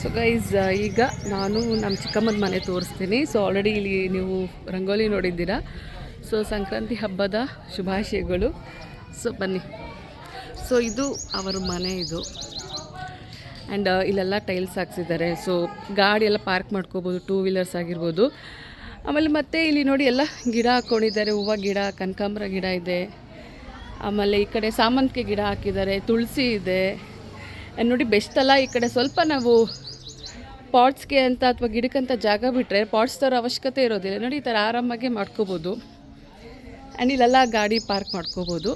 So guys ಈಗ ನಾನು ನಮ್ಮ ಚಿಕ್ಕಮ್ಮನ ಮನೆ ತೋರಿಸ್ತೀನಿ. ಸೊ ಆಲ್ರೆಡಿ ಇಲ್ಲಿ ನೀವು ರಂಗೋಲಿ ನೋಡಿದ್ದೀರಾ? ಸೊ ಸಂಕ್ರಾಂತಿ ಹಬ್ಬದ ಶುಭಾಶಯಗಳು. ಸೊ ಬನ್ನಿ. ಸೊ ಇದು ಅವರ ಮನೆ ಇದು. ಆ್ಯಂಡ್ ಇಲ್ಲೆಲ್ಲ ಟೈಲ್ಸ್ ಹಾಕ್ಸಿದ್ದಾರೆ. ಸೊ ಗಾಡಿ ಎಲ್ಲ ಪಾರ್ಕ್ ಮಾಡ್ಕೋಬೋದು ಟೂ ವೀಲರ್ಸ್ ಆಗಿರ್ಬೋದು. ಆಮೇಲೆ ಮತ್ತೆ ಇಲ್ಲಿ ನೋಡಿ ಎಲ್ಲ ಗಿಡ ಹಾಕ್ಕೊಂಡಿದ್ದಾರೆ ಹೂವು ಗಿಡ, ಕನಕಾಂಬರ ಗಿಡ ಇದೆ. ಆಮೇಲೆ ಈ ಕಡೆ ಸಾಮಂತಿಗೆ ಗಿಡ ಹಾಕಿದ್ದಾರೆ. ತುಳಸಿ ಇದೆ. ನೋಡಿ ಬೆಸ್ಟ್ ಅಲ್ಲ ಈ ಕಡೆ ಸ್ವಲ್ಪ ನಾವು ಪಾಟ್ಸ್ಗೆ ಅಂತ ಅಥವಾ ಗಿಡಕ್ಕಂತ ಜಾಗ ಬಿಟ್ಟರೆ ಪಾಟ್ಸ್ ಥರ ಅವಶ್ಯಕತೆ ಇರೋದಿಲ್ಲ. ನೋಡಿ, ಈ ಥರ ಆರಾಮಾಗಿ ಮಾಡ್ಕೋಬೋದು. ಆ್ಯಂಡ್ ಇಲ್ಲೆಲ್ಲ ಗಾಡಿ ಪಾರ್ಕ್ ಮಾಡ್ಕೋಬೋದು.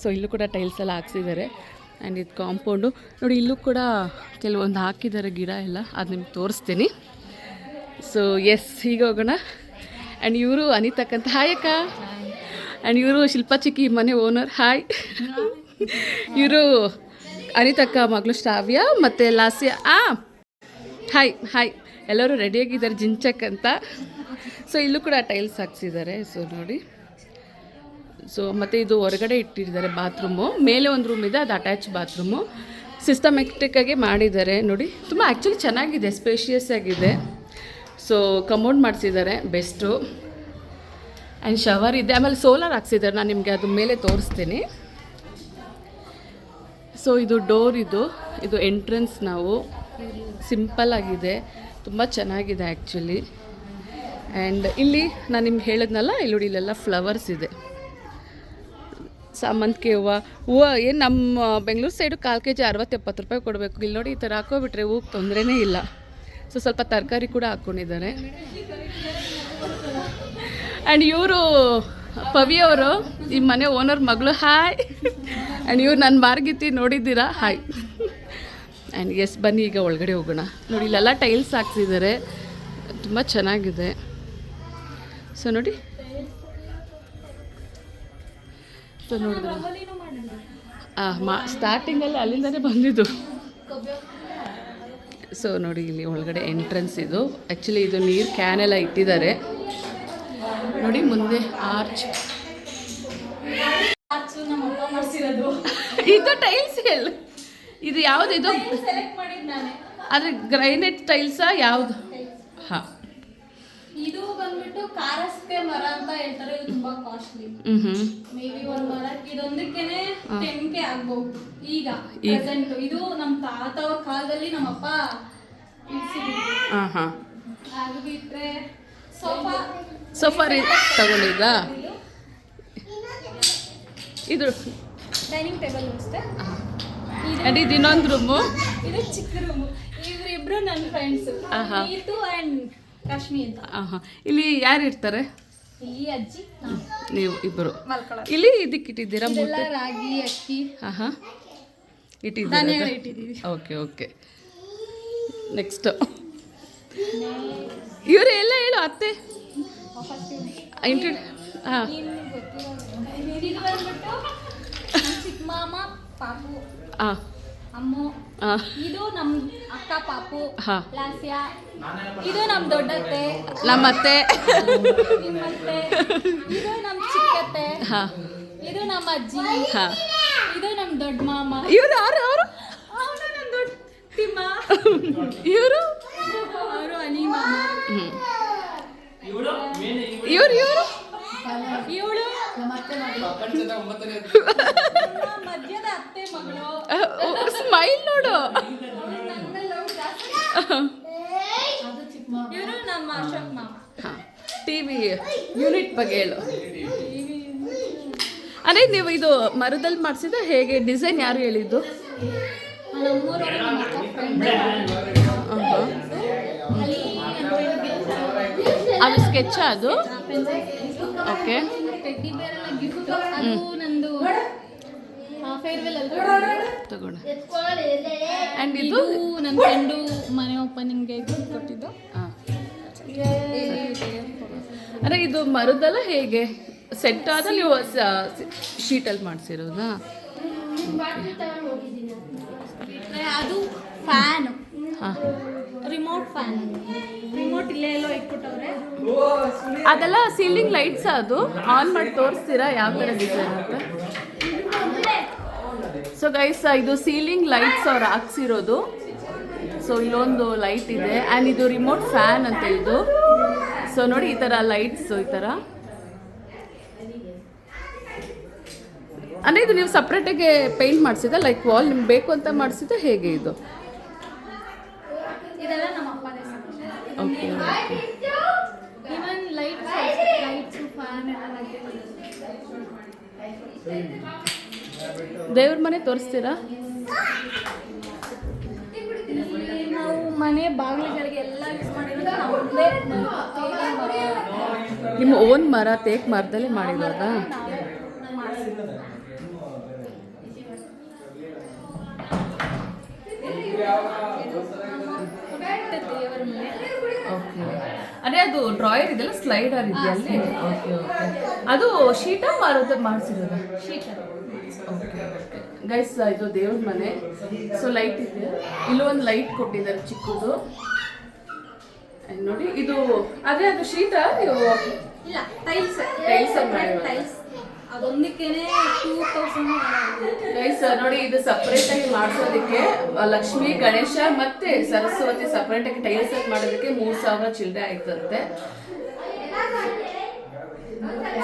ಸೊ, ಇಲ್ಲೂ ಕೂಡ ಟೈಲ್ಸ್ ಎಲ್ಲ ಹಾಕ್ಸಿದ್ದಾರೆ. ಆ್ಯಂಡ್ ಇದು ಕಾಂಪೌಂಡು. ನೋಡಿ, ಇಲ್ಲೂ ಕೂಡ ಕೆಲವೊಂದು ಹಾಕಿದ್ದಾರೆ ಗಿಡ ಎಲ್ಲ. ಅದು ನಿಮ್ಗೆ ತೋರಿಸ್ತೀನಿ. ಸೊ, ಎಸ್, ಹೀಗೆ ಹೋಗೋಣ. ಆ್ಯಂಡ್ ಇವರು ಅನಿತಕ್ಕಂತ ಹಾಯ್ ಅಕ್ಕ. ಆ್ಯಂಡ್ ಇವರು ಶಿಲ್ಪಾ ಚಿಕ್ಕಿ ಮನೆ ಓನರ್. ಹಾಯ್ ಇವರು ಅನಿತಕ್ಕ ಮಗಳು ಶ್ರಾವ್ಯ, ಮತ್ತು ಲಾಸ್ಯ. ಆ ಹಾಯ್ ಹಾಯ್ ಎಲ್ಲರೂ ರೆಡಿಯಾಗಿದ್ದಾರೆ ಜಿಂಚಕ್ ಅಂತ. ಸೊ ಇಲ್ಲೂ ಕೂಡ ಟೈಲ್ಸ್ ಹಾಕ್ಸಿದ್ದಾರೆ. ಸೊ ನೋಡಿ. ಸೊ ಮತ್ತು ಇದು ಹೊರಗಡೆ ಇಟ್ಟಿದ್ದಾರೆ ಬಾತ್ರೂಮು ಮೇಲೆ ಒಂದು ರೂಮ್ ಇದೆ, ಅದು ಅಟ್ಯಾಚ್ ಬಾತ್ರೂಮು ಸಿಸ್ಟಮೆಟಿಕ್ಕಾಗಿ ಮಾಡಿದ್ದಾರೆ. ನೋಡಿ, ತುಂಬ ಆ್ಯಕ್ಚುಲಿ ಚೆನ್ನಾಗಿದೆ ಸ್ಪೇಷಿಯಸ್ ಆಗಿದೆ. ಸೊ ಕಮೌಂಡ್ ಮಾಡಿಸಿದ್ದಾರೆ ಬೆಸ್ಟು ಆ್ಯಂಡ್ ಶವರ್ ಇದೆ. ಆಮೇಲೆ ಸೋಲಾರ್ ಹಾಕ್ಸಿದ್ದಾರೆ. ನಾನು ನಿಮಗೆ ಅದು ಮೇಲೆ ತೋರಿಸ್ತೀನಿ. ಸೊ ಇದು ಡೋರ್ ಇದು. ಇದು ಎಂಟ್ರೆನ್ಸ್ ನಾವು. ಸಿಂಪಲ್ ಆಗಿದೆ ತುಂಬ ಚೆನ್ನಾಗಿದೆ ಆ್ಯಕ್ಚುಲಿ ಆ್ಯಂಡ್ ಇಲ್ಲಿ ನಾನು ನಿಮ್ಗೆ ಹೇಳಿದ್ನಲ್ಲ, ಇಲ್ಲಿ ನೋಡಿ ಇಲ್ಲೆಲ್ಲ ಫ್ಲವರ್ಸ್ ಇದೆ. ಸಾಮಂತಿಗೆ ಹೂವು. ಹೂವು ಏನು ನಮ್ಮ ಬೆಂಗಳೂರು ಸೈಡು ಕಾಲು ಕೆ ಜಿ ಅರವತ್ತು ಎಪ್ಪತ್ತು ರೂಪಾಯಿ ಕೊಡಬೇಕು. ಇಲ್ಲಿ ನೋಡಿ ಈ ಥರ ಹಾಕೋಬಿಟ್ರೆ ಹೂವು ತೊಂದರೆನೇ ಇಲ್ಲ. ಸೊ ಸ್ವಲ್ಪ ತರಕಾರಿ ಕೂಡ ಹಾಕ್ಕೊಂಡಿದ್ದಾರೆ ಆ್ಯಂಡ್ ಇವರು, ಪವಿ ಅವರು, ಈ ಮನೆ ಓನರ್ ಮಗಳು ಹಾಯ್ ಆ್ಯಂಡ್ ಇವ್ರು ನನ್ನ ಮಾರ್ಗಿತಿ ನೋಡಿದ್ದೀರಾ? ಹಾಯ್ ಆ್ಯಂಡ್ ಎಸ್ ಬನ್ನಿ ಈಗ ಒಳಗಡೆ ಹೋಗೋಣ. ನೋಡಿ ಇಲ್ಲೆಲ್ಲ ಟೈಲ್ಸ್ ಹಾಕ್ಸಿದ್ದಾರೆ ತುಂಬ ಚೆನ್ನಾಗಿದೆ. ಸೊ ನೋಡಿ. ಸೊ ನೋಡಿದ್ರೆ? ಮಾ ಸ್ಟಾರ್ಟಿಂಗಲ್ಲಿ ಅಲ್ಲಿಂದನೇ ಬಂದಿದ್ದು. ಸೊ ನೋಡಿ ಇಲ್ಲಿ ಒಳಗಡೆ ಎಂಟ್ರೆನ್ಸ್ ಇದು. ಆ್ಯಕ್ಚುಲಿ ಇದು ನೀರು ಕ್ಯಾನ್ ಎಲ್ಲ ಇಟ್ಟಿದ್ದಾರೆ. ನೋಡಿ ಮುಂದೆ ಆರ್ಚ್ ಇದು ಟೈಲ್ಸ್ ಹೇಳು ಇದು ಯಾವ್ದು ಇದು? ಅದ್ರ ಗ್ರೈನೆಟ್ ನಾನೇ. ಆದರೆ ಗ್ರೈನೇಟ್ ಟೈಲ್ಸಾ ಯಾವುದು? ಹಾಂ. ಇದು ಬಂದ್ಬಿಟ್ಟು ಕಾರಸ್ಕೆ ಮರ ಅಂತ ಹೇಳ್ತಾರೆ ಇದು ತುಂಬಾ ಕಾಸ್ಟ್ಲಿ ಮೇ ಬಿ ಒಂದ್ ಮರಕ್ಕೆ ಇದೊಂದಕ್ಕೇನೆ ಟೆನ್ ಕೆ ಆಗ್ಬಹುದು ಈಗ. ಪ್ರೆಸೆಂಟ್ ಇದು ನಮ್ಮ ತಾತ ಅವ್ರ ಕಾಲದಲ್ಲಿ ನಮ್ಮಪ್ಪ ಅಪ್ಪ ಹಾಂ ಹಾಂ. ಅದು ಬಿಟ್ರೆ ಸೋಫಾ. ಸೋಫಾ ರೀ ತಗೊಂಡಿದ್ದ? ಇದು ಡೈನಿಂಗ್ ಟೇಬಲ್ ಅಷ್ಟೇ. ಆ್ಯಂಡ್ ಇದು ಇನ್ನೊಂದು ರೂಮು ಇದು ಚಿಕ್ಕ ರೂಮು ಇವರಿಬ್ರು ನನ್ನ ಫ್ರೆಂಡ್ಸ್ ಆಹಾ. ನೀತು ಅಂಡ್ ಕಾಶ್ಮೀರ್ ಅಂತ. ಹಾಂ ಹಾಂ ಇಲ್ಲಿ ಯಾರು ಇರ್ತಾರೆ? ಈ ಅಜ್ಜಿ ನೀವು ಇಬ್ಬರು ಇಲ್ಲಿ ಇದಕ್ಕೆ ಇಟ್ಟಿದ್ದೀರಾ ಮೂಟೆ ರಾಗಿ ಅಕ್ಕಿ. ಹಾಂ ಹಾಂ ಧಾನ್ಯಗಳು ಇಟ್ಟಿದ್ದೀರಾ ಇಟ್ಟಿದ್ದೀವಿ. ಓಕೆ ಓಕೆ ನೆಕ್ಸ್ಟ್ ಇವರು ಎಲ್ಲ ಹೇಳು ಅತ್ತೆ. ಇಂಟ್ರ ಹಾಂ. ಚಿಕ್ಕ ಮಾಮ ಪಾಪು. ಹಾಂ ಅಮ್ಮು ಇದು ನಮ್ ಅಕ್ಕ ಪಾಪು ಹಾ. ಲಾಸ್ಯ. ಇದು ನಮ್ ದೊಡ್ಡತ್ತೆ. ನಮ್ಮತ್ತೆ. ನಿಮ್ಮತ್ತೆ. ಇದು ನಮ್ ಚಿಕ್ಕತ್ತೆ. ಹಾ. ಇದು ನಮ್ಮ ಅಜ್ಜಿ. ಹಾ. ಇದು ನಮ್ ದೊಡ್ಡ ಮಾಮ. ಇವರು ಯಾರು ಅವರು? ಅವನು ನಮ್ ದೊಡ್ಡ ತಿಮ್ಮ. ಇವರು? ಅವರು ಅನಿ ಮಾಮ. ಹ್ಞೂ ಇವ್ರು ಇವರು ಇವಳು ಮಧ್ಯದ ಅತ್ತೆ ಮಗಳು ಸ್ಮೈಲ್ ನೋಡು. ಟಿವಿ ಯೂನಿಟ್ ಬಗ್ಗೆ ಹೇಳು. ಅದೇ ನೀವು ಇದು ಮರದಲ್ಲಿ ಮಾಡಿಸಿದ ಹೇಗೆ? ಡಿಸೈನ್ ಯಾರು ಹೇಳಿದ್ದು? ಅದು ಸ್ಕೆಚ್ ಅದು? ಓಕೆ. ಟೆಡ್ಡಿ ಬೇರ್ ಎಲ್ಲ ಗಿಫ್ಟ್ ಅದು ನಂದು ಫೇರ್ವೆಲ್ ಅಲ್ಲಿ ತಗೋಣ ಆ್ಯಂಡ್ ಇದು? ಇದು ನನ್ನ ಫ್ರೆಂಡು ಮನೆ ಓಪನಿಂಗ್ಗೆ ಕೊಟ್ಟಿದ್ದು. ಹಾಂ. ಅರೆ ಇದು ಮರದಲ್ಲ ಹೇಗೆ? ಸೆಟ್ ಆದ ನೀವು ಶೀಟಲ್ಲಿ ಮಾಡಿಸಿರೋದಾ? ಅದು ಫ್ಯಾನ್ ಹಾಂ. ರಿಮೋಟ್ ಫ್ಯಾನ್ ರಿಮೋಟ್ ಇಲ್ಲೇ ಎಲ್ಲೋ ಇಟ್ಬಿಟ್ಟವ್ರೆ. ಅದೆಲ್ಲ ಸೀಲಿಂಗ್ ಲೈಟ್ಸ್ ಅದು. ಆನ್ ಮಾಡಿ ತೋರಿಸ್ತೀರಾ? ಯಾವ ಥರ ಡಿಸೈನ್ ಅಂತ? ಸೊ ಗೈಸ್ ಇದು ಸೀಲಿಂಗ್ ಲೈಟ್ಸ್ ಅವ್ರು ಹಾಕ್ಸಿರೋದು. ಸೊ ಇಲ್ಲೊಂದು ಲೈಟ್ ಇದೆ. ಆ್ಯಂಡ್ ಇದು ರಿಮೋಟ್ ಫ್ಯಾನ್ ಅಂತ ಇದು. ಸೊ ನೋಡಿ ಈ ಥರ ಲೈಟ್ಸ್ ಈ ಥರ. ಅಂದರೆ ಇದು ನೀವು ಸಪ್ರೇಟಾಗಿ ಪೇಂಟ್ ಮಾಡಿಸಿದ ಲೈಕ್ ವಾಲ್ ನಿಮ್ಗೆ ಬೇಕು ಅಂತ ಮಾಡಿಸಿದ ಹೇಗೆ ಇದು ಇದೆಲ್ಲ ನಮ್ಮ ಅಪ್ಪನೇ ಓಕೆ ದೇವ್ರ ಮನೆ ತೋರಿಸ್ತೀರಾ? ನಾವು ಮನೆ ಬಾಗಿಲುಗಳಿಗೆ ಎಲ್ಲ ಯೂಸ್ ಮಾಡಿರೋದು ನಮ್ಮದೇ ನಿಮ್ಮ ಓನ್ ಮರ ತೇಕ್ ಮರದಲ್ಲಿ ಮಾಡಿರೋದಾ? ಮಾಡ್ಸಿರೋದು. ಪುಟ್ಟ ದೇವರ ಮನೆ ಓಕೆ ಅದೇ ಅದು ಡ್ರಾಯರ್ ಇದೆಲ್ಲ ಸ್ಲೈಡರ್ ಇದೆ ಅಲ್ಲಿ ಓಕೆ ಓಕೆ ಅದು ಶೀಟ ಮಾರೋದು ಮಾಡಿಸಿರೋದ. ಶೀಟ ಓಕೆ ಗೈಸ್ ಇದು ದೇವ್ರ ಮನೆ. ಸೊ ಲೈಟ್ ಇದೆ. ಇಲ್ಲಿ ಒಂದು ಲೈಟ್ ಕೊಟ್ಟಿದ್ದಾರೆ ಚಿಕ್ಕದು. ನೋಡಿ ಇದು ಅದೇ ಅದು ಶೀಟ ನೀವು ಇಲ್ಲ ಟೈಲ್ಸ್ ಟೈಲ್ಸ್ ಅದೊಂದಕ್ಕೇನೆ ಟೂ ತೌಸಂಡ್ ಗೈಸ್ ನೋಡಿ, ಇದು ಸಪ್ರೇಟ್ ಆಗಿ ಮಾಡಿಸೋದಕ್ಕೆ ಲಕ್ಷ್ಮಿ, ಗಣೇಶ ಮತ್ತೆ ಸರಸ್ವತಿ ಸಪ್ರೇಟ್ ಆಗಿ ಟೈಲ್ಸ್ ಆಗಿ ಮಾಡೋದಕ್ಕೆ ಮೂರ್ ಸಾವಿರ ಚಿಲ್ಲರೆ ಆಯ್ತಂತೆ.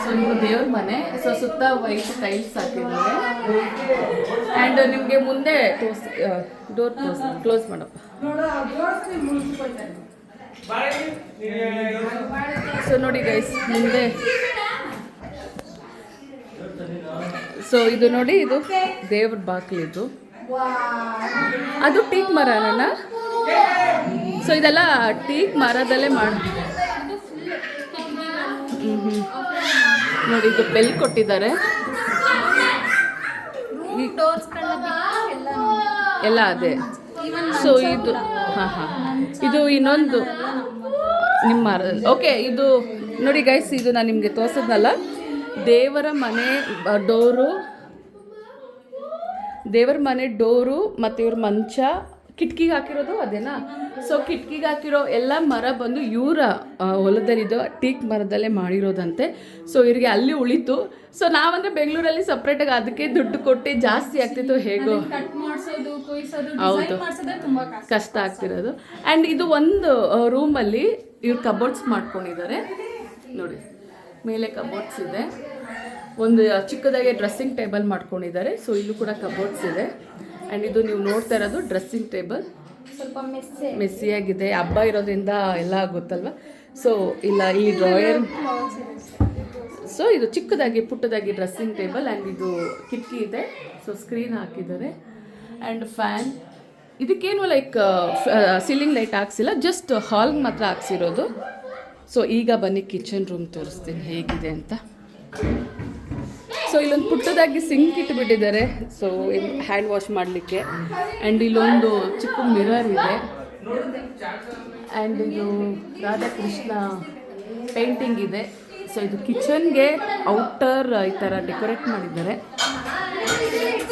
ಸೊ ಇದು ದೇವ್ರ ಮನೆ, ಸೊ, ಸುತ್ತ ವೈಟ್ ಟೈಲ್ಸ್ ಹಾಕಿದ್ದಾರೆ. ಆ್ಯಂಡ್ ನಿಮಗೆ ಮುಂದೆ ಕ್ಲೋಸ್ ಡೋರ್ ಕ್ಲೋಸ್ ಕ್ಲೋಸ್ ಮಾಡಪ್ಪ ಸೊ ನೋಡಿ ಗೈಸ್ ಮುಂದೆ ಸೊ ಇದು ನೋಡಿ, ಇದು ದೇವ್ರ ಬಾಗಿಲು ಇದು. ಅದು ಟೀಕ್ ಮರ ನನ್ನ ಸೊ ಇದೆಲ್ಲ ಟೀಕ್ ಮರದಲ್ಲೇ ಮಾಡಿ ನೋಡಿ, ಇದು ಬೆಲ್ ಕೊಟ್ಟಿದ್ದಾರೆ. ಎಲ್ಲ ಅದೇ. ಸೊ ಇದು ಹಾಂ ಹಾಂ. ಇದು ಇನ್ನೊಂದು ನಿಮ್ಮ ಓಕೆ ಇದು ನೋಡಿ ಗೈಸ್ ಇದು ನಾನು ನಿಮಗೆ ತೋರಿಸಿದ್ನಲ್ಲ. ದೇವರ ಮನೆ ಡೋರು ದೇವರ ಮನೆ ಡೋರು ಮತ್ತು ಇವ್ರ ಮಂಚ ಕಿಟಕಿಗೆ ಹಾಕಿರೋದು ಅದೇನಾ? ಸೊ ಕಿಟಕಿಗೆ ಹಾಕಿರೋ ಎಲ್ಲ ಮರ ಬಂದು ಇವರ ಹೊಲದಲ್ಲಿದ್ದು ಟೀಕ್ ಮರದಲ್ಲೇ ಮಾಡಿರೋದಂತೆ. ಸೊ ಇವ್ರಿಗೆ ಅಲ್ಲಿ ಉಳಿತು. ಸೊ ನಾವಂದ್ರೆ ಬೆಂಗಳೂರಲ್ಲಿ ಸಪ್ರೇಟಾಗಿ ಅದಕ್ಕೆ ದುಡ್ಡು ಕೊಟ್ಟು ಜಾಸ್ತಿ ಆಗ್ತಿತ್ತು ಹೇಗೋ. ಹೌದು. ಕಷ್ಟ. ಆಗ್ತಿರೋದು. ಆ್ಯಂಡ್ ಇದು ಒಂದು ರೂಮಲ್ಲಿ ಇವ್ರು ಕಬೋರ್ಡ್ಸ್ ಮಾಡ್ಕೊಂಡಿದ್ದಾರೆ. ನೋಡಿ. ಮೇಲೆ ಕಬೋರ್ಡ್ಸ್ ಇದೆ. ಒಂದು ಚಿಕ್ಕದಾಗಿ ಡ್ರೆಸ್ಸಿಂಗ್ ಟೇಬಲ್ ಮಾಡ್ಕೊಂಡಿದ್ದಾರೆ. ಸೊ ಇಲ್ಲೂ ಕೂಡ ಕಬೋರ್ಡ್ಸ್ ಇದೆ. ಆ್ಯಂಡ್ ಇದು ನೀವು ನೋಡ್ತಾ ಇರೋದು ಡ್ರೆಸ್ಸಿಂಗ್ ಟೇಬಲ್ ಸ್ವಲ್ಪ ಮೆಸ್ಸಿ ಮೆಸ್ಸಿಯಾಗಿದೆ ಹಬ್ಬ ಇರೋದ್ರಿಂದ ಎಲ್ಲ ಗೊತ್ತಲ್ವ? ಸೊ ಇಲ್ಲ ಈ ಡ್ರಾಯರ್ ಸೊ ಇದು ಚಿಕ್ಕದಾಗಿ ಪುಟ್ಟದಾಗಿ ಡ್ರೆಸ್ಸಿಂಗ್ ಟೇಬಲ್ ಆ್ಯಂಡ್ ಇದು ಕಿಟಕಿ ಇದೆ. ಸೊ ಸ್ಕ್ರೀನ್ ಹಾಕಿದ್ದಾರೆ. ಆ್ಯಂಡ್ ಫ್ಯಾನ್ ಇದಕ್ಕೇನು ಲೈಕ್ ಸೀಲಿಂಗ್ ಲೈಟ್ ಹಾಕ್ಸಿಲ್ಲ. ಜಸ್ಟ್ ಹಾಲ್ಗೆ ಮಾತ್ರ ಹಾಕ್ಸಿರೋದು. ಸೊ ಈಗ ಬನ್ನಿ ಕಿಚನ್ ರೂಮ್ ತೋರಿಸ್ತೀನಿ ಹೇಗಿದೆ ಅಂತ. ಸೊ ಇಲ್ಲೊಂದು ಪುಟ್ಟದಾಗಿ ಸಿಂಕ್ ಇಟ್ಬಿಟ್ಟಿದ್ದಾರೆ. ಸೊ ಹ್ಯಾಂಡ್ ವಾಶ್ ಮಾಡಲಿಕ್ಕೆ. ಆ್ಯಂಡ್ ಇಲ್ಲೊಂದು ಚಿಕ್ಕ ಮಿರರ್ ಇದೆ. ಆ್ಯಂಡ್ ಇದು ರಾಧಾಕೃಷ್ಣ ಪೇಂಟಿಂಗ್ ಇದೆ. ಸೊ ಇದು ಕಿಚನ್ಗೆ ಔಟರ್ ಈ ಥರ ಡೆಕೋರೇಟ್ ಮಾಡಿದ್ದಾರೆ.